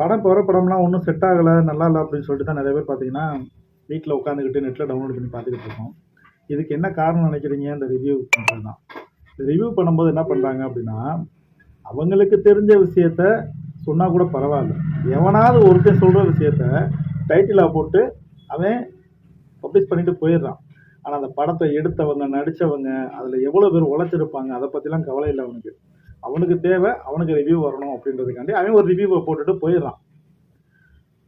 படம் போகிற படம்லாம் ஒன்றும் செட் ஆகலை நல்லா இல்லை அப்படின்னு சொல்லிட்டு தான் நிறைய பேர் பார்த்தீங்கன்னா வீட்டில் உட்காந்துக்கிட்டு நெட்டில் டவுன்லோட் பண்ணி பார்த்துக்கிட்டு இருக்கோம். இதுக்கு என்ன காரணம் நினைக்கிறீங்க? இந்த ரிவ்யூ பண்ணுறது தான் இந்த ரிவ்யூ பண்ணும்போது என்ன பண்ணுறாங்க அப்படின்னா அவங்களுக்கு தெரிஞ்ச விஷயத்த சொன்னால் கூட பரவாயில்ல. எவனாவது ஒருத்தன் சொல்கிற விஷயத்த டைட்டிலாக போட்டு அவன் பப்ளிஷ் பண்ணிட்டு போயிடுறான். ஆனால் அந்த படத்தை எடுத்தவங்க நடித்தவங்க அதில் எவ்வளோ பேர் உழைச்சிருப்பாங்க அதை பற்றிலாம் கவலை இல்லை அவனுக்கு. அவனுக்கு தேவை அவனுக்கு ரிவ்யூ வரணும். அப்படின்றதுக்காண்டி அவன் ஒரு ரிவ்யூவை போட்டுட்டு போயிடுறான்.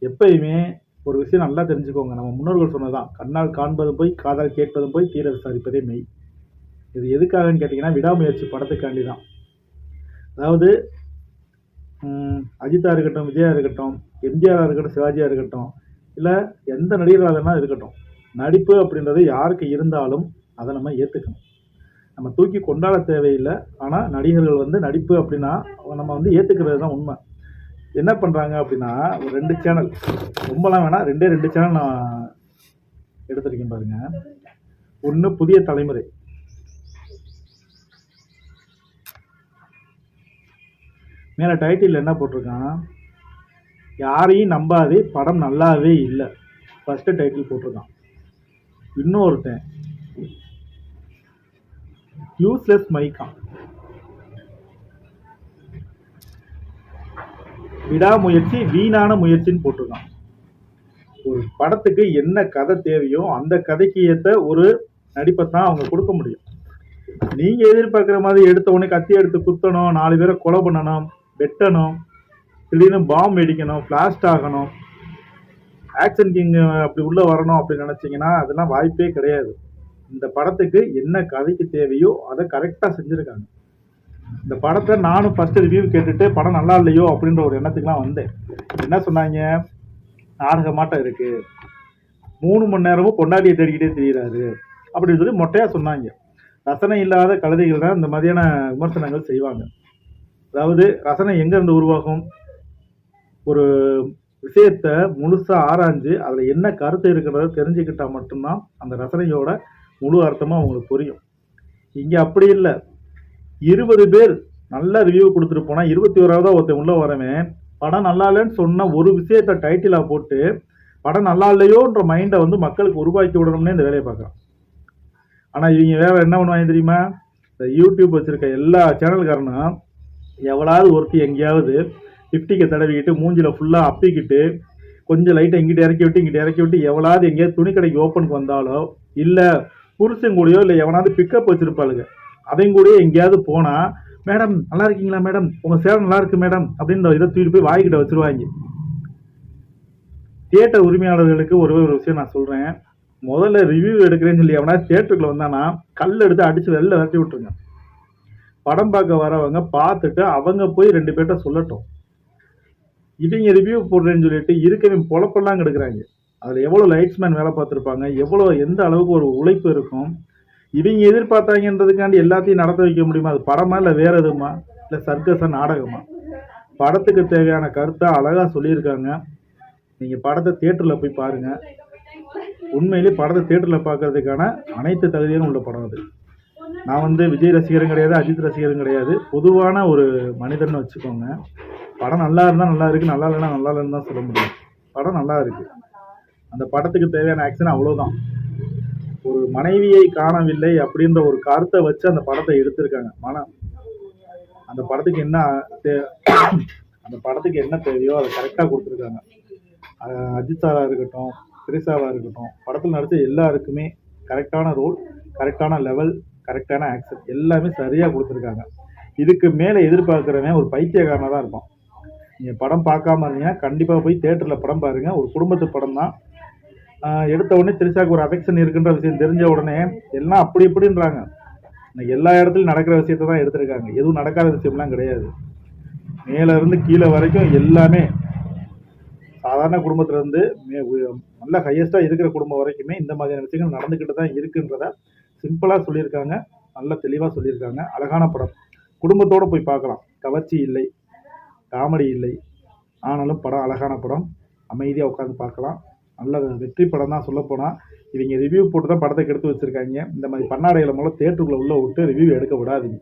எப்பயுமே ஒரு விஷயம் நல்லா தெரிஞ்சுக்கோங்க. நம்ம முன்னோர்கள் சொன்னதான் கண்ணால் காண்பதும் போய் காதால் கேட்பதும் போய் தீர விசாரிப்பதே மெய். இது எதுக்காகன்னு கேட்டிங்கன்னா விடாமுயற்சி படத்துக்காண்டி தான் அதாவது அஜித்தா இருக்கட்டும் விஜயா இருக்கட்டும் எம்ஜிஆராக இருக்கட்டும் சிவாஜியாக இருக்கட்டும் இல்லை எந்த நடிகராகனா இருக்கட்டும் நடிப்பு அப்படின்றது யாருக்கு இருந்தாலும் அதை நம்ம ஏற்றுக்கணும் நம்ம தூக்கி கொண்டாட தேவையில்லை. ஆனால் நடிகர்கள் வந்து நடிப்பு அப்படின்னா நம்ம வந்து ஏற்றுக்கிறது தான் உண்மை. என்ன பண்ணுறாங்க அப்படின்னா ஒரு ரெண்டு சேனல் ரொம்பலாம் வேணாம் ரெண்டே ரெண்டு சேனல் நான் எடுத்திருக்கேன் பாருங்க. ஒன்று புதிய தலைமுறை. மேலே டைட்டில் என்ன போட்டிருக்கான்? யாரையும் நம்பாதே படம் நல்லாவே இல்லை. ஃபஸ்ட்டு டைட்டில் போட்டிருக்கான். இன்னொருத்தன். யூஸ்லெஸ் மைக்கான். விடாமுயற்சி வீணான முயற்சின்னு போட்டிருக்கான். ஒரு படத்துக்கு என்ன கதை தேவையோ அந்த கதைக்கு ஏற்ற ஒரு நடிப்பை தான் அவங்க கொடுக்க முடியும். நீங்க எதிர்பார்க்குற மாதிரி எடுத்த உடனே கத்தி எடுத்து குத்தணும் நாலு பேரை கொலை பண்ணணும் வெட்டணும் திடீர்னு பாம்பு வெடிக்கணும் பிளாஸ்ட் ஆகணும். ஆக்ஷன் கிங் அப்படி உள்ள வரணும் அப்படின்னு நினைச்சீங்கன்னா அதெல்லாம் வாய்ப்பே கிடையாது. இந்த படத்துக்கு என்ன கதைக்கு தேவையோ அதை கரெக்டாக செஞ்சுருக்காங்க. இந்த படத்தை நானும் ஃபஸ்ட்டு ரிவ்யூ கேட்டுட்டு படம் நல்லா இல்லையோ? அப்படின்ற ஒரு எண்ணத்துக்குலாம் வந்தேன். என்ன சொன்னாங்க? நாடகமாட்டம் இருக்குது மூணு மணி நேரமும் கொண்டாடியை தேடிக்கிட்டே தெரிகிறாரு அப்படின்னு சொல்லி மொட்டையாக சொன்னாங்க. ரசனை இல்லாத கழுதைகள் தான் இந்த மாதிரியான விமர்சனங்கள் செய்வாங்க. அதாவது ரசனை எங்கேருந்து உருவாகும்? ஒரு விஷயத்த முழுசாக ஆராய்ஞ்சு அதில் என்ன கருத்து இருக்கிறத தெரிஞ்சுக்கிட்டால் மட்டும்தான் அந்த ரசனையோட முழு அர்த்தமாக அவங்களுக்கு புரியும். இங்கே அப்படி இல்லை. இருபது பேர் நல்ல ரிவ்யூ கொடுத்துட்டு போனால் இருபத்தி ஓராவதா ஒருத்தன் உள்ளே வரவன் படம் நல்லா இல்லைன்னு சொன்ன ஒரு விஷயத்த டைட்டிலாக போட்டு படம் நல்லா இல்லையோன்ற மைண்டை வந்து மக்களுக்கு உருவாக்கி விடணும்னே இந்த வேலையை பார்க்குறான். ஆனால் இவங்க வேற என்ன பண்ணுவாங்க தெரியுமா? இந்த யூடியூப் வச்சுருக்க எல்லா சேனல்காரனும் எவ்வளாவது ஒருத்தி எங்கேயாவது ஃபிஃப்டிக்கு தடவிக்கிட்டு மூஞ்சில் ஃபுல்லாக அப்பிக்கிட்டு கொஞ்சம் லைட்டை இங்கிட்ட இறக்கி விட்டு இங்கிட்ட இறக்கி விட்டு எவ்வளாவது எங்கேயாவது துணி கடைக்கு ஓப்பனுக்கு வந்தாலோ இல்லை புருஷன் கூடயோ இல்லை எவனாவது பிக்கப் வச்சுருப்பாளுங்க அவங்க கூடயே எங்கேயாவது போனால் மேடம் நல்லா இருக்கீங்களா மேடம்? உங்கள் சேவை நல்லா இருக்கு மேடம். அப்படின்னு இதை தூக்கிட்டு போய் வாய்க்கிட்ட வச்சிருவாங்க. தியேட்டர் உரிமையாளர்களுக்கு ஒரு ஒரு விஷயம் நான் சொல்கிறேன் முதல்ல ரிவ்யூ எடுக்கிறேன்னு சொல்லி அவனா தியேட்டருக்குள்ள வந்தானா கல் எடுத்து அடித்து வெளில விரட்டி விட்டுருங்க. படம் பார்க்க வரவங்க பார்த்துட்டு அவங்க போய் ரெண்டு பேர்ட்ட சொல்லட்டும். இவங்க ரிவ்யூ போடுறேன்னு சொல்லிட்டு இருக்கவே பொழப்பெல்லாம் கெடுக்குறாங்க. அதில் எவ்வளோ லைட்ஸ்மேன் வேலை பார்த்துருப்பாங்க எவ்வளோ எந்த அளவுக்கு ஒரு உழைப்பு இருக்கும் இவங்க எதிர்பார்த்தாங்கன்றதுக்காண்டி எல்லாத்தையும் நடத்த வைக்க முடியுமா? அது படமா இல்லை வேற எதுவுமா? இல்லை சர்க்கஸா நாடகமா? படத்துக்கு தேவையான கருத்தை அழகாக சொல்லியிருக்காங்க. நீங்கள் படத்தை தேட்டரில் போய் பாருங்கள் உண்மையிலே படத்தை தேட்டரில் பார்க்கறதுக்கான அனைத்து தகுதியும் உள்ள படம் அது. நான் வந்து விஜய் ரசிகரும் கிடையாது அஜித் ரசிகரும் கிடையாது. பொதுவான ஒரு மனிதன் வச்சுக்கோங்க. படம் நல்லா இருந்தால் நல்லா இருக்குது நல்லா இல்லைன்னா நல்லா இல்லைன்னு தான் சொல்ல முடியும். படம் நல்லா இருக்குது அந்த படத்துக்கு தேவையான ஆக்ஷன் அவ்வளோதான் ஒரு மனைவியை காணவில்லை அப்படின்ற ஒரு கருத்தை வச்சு அந்த படத்தை எடுத்திருக்காங்க. மன அந்த படத்துக்கு என்ன அந்த படத்துக்கு என்ன தேவையோ அதை கரெக்டாக கொடுத்துருக்காங்க. அஜித் சாராக இருக்கட்டும் திரிசாவா இருக்கட்டும் படத்தில் நடித்த எல்லாருக்குமே கரெக்டான ரோல் கரெக்டான லெவல் கரெக்டான ஆக்சன் எல்லாமே சரியாக கொடுத்துருக்காங்க. இதுக்கு மேலே எதிர்பார்க்குறவன் ஒரு பைத்தியக்காரனாக தான் இருப்பான். நீங்கள் படம் பார்க்காம இருந்தீங்கன்னா கண்டிப்பாக போய் தேட்டரில் படம் பாருங்கள் ஒரு குடும்பத்து படம் தான் எடுத்த உடனே திரிசாக்கு ஒரு அஃபெக்ஷன் இருக்குன்ற விஷயம் தெரிஞ்ச உடனே எல்லாம் அப்படி இப்படின்றாங்க. இன்னைக்கு எல்லா இடத்துலையும் நடக்கிற விஷயத்தை தான் எடுத்திருக்காங்க. எதுவும் நடக்காத விஷயம்லாம் கிடையாது. மேலேருந்து கீழே வரைக்கும் எல்லாமே சாதாரண குடும்பத்திலேருந்து மே- நல்ல ஹையஸ்ட்டாக இருக்கிற குடும்பம் வரைக்குமே இந்த மாதிரியான விஷயங்கள் நடந்துக்கிட்டு தான் இருக்குன்றத சிம்பிளாக சொல்லியிருக்காங்க. நல்ல தெளிவாக சொல்லியிருக்காங்க. அழகான படம். குடும்பத்தோடு போய் பார்க்கலாம். கவர்ச்சி இல்லை. காமெடி இல்லை. ஆனாலும் படம் அழகான படம். அமைதியாக உட்காந்து பார்க்கலாம். நல்ல வெற்றி படம் தான் சொல்லப்போனால் இவங்க ரிவ்யூ போட்டு தான் படத்தை கெடுத்து வச்சிருக்காங்க. இந்த மாதிரி பண்ணாடைகளை மூலம் தேட்டருக்குள்ள உள்ளே விட்டு ரிவ்யூ எடுக்க விடாதீங்க.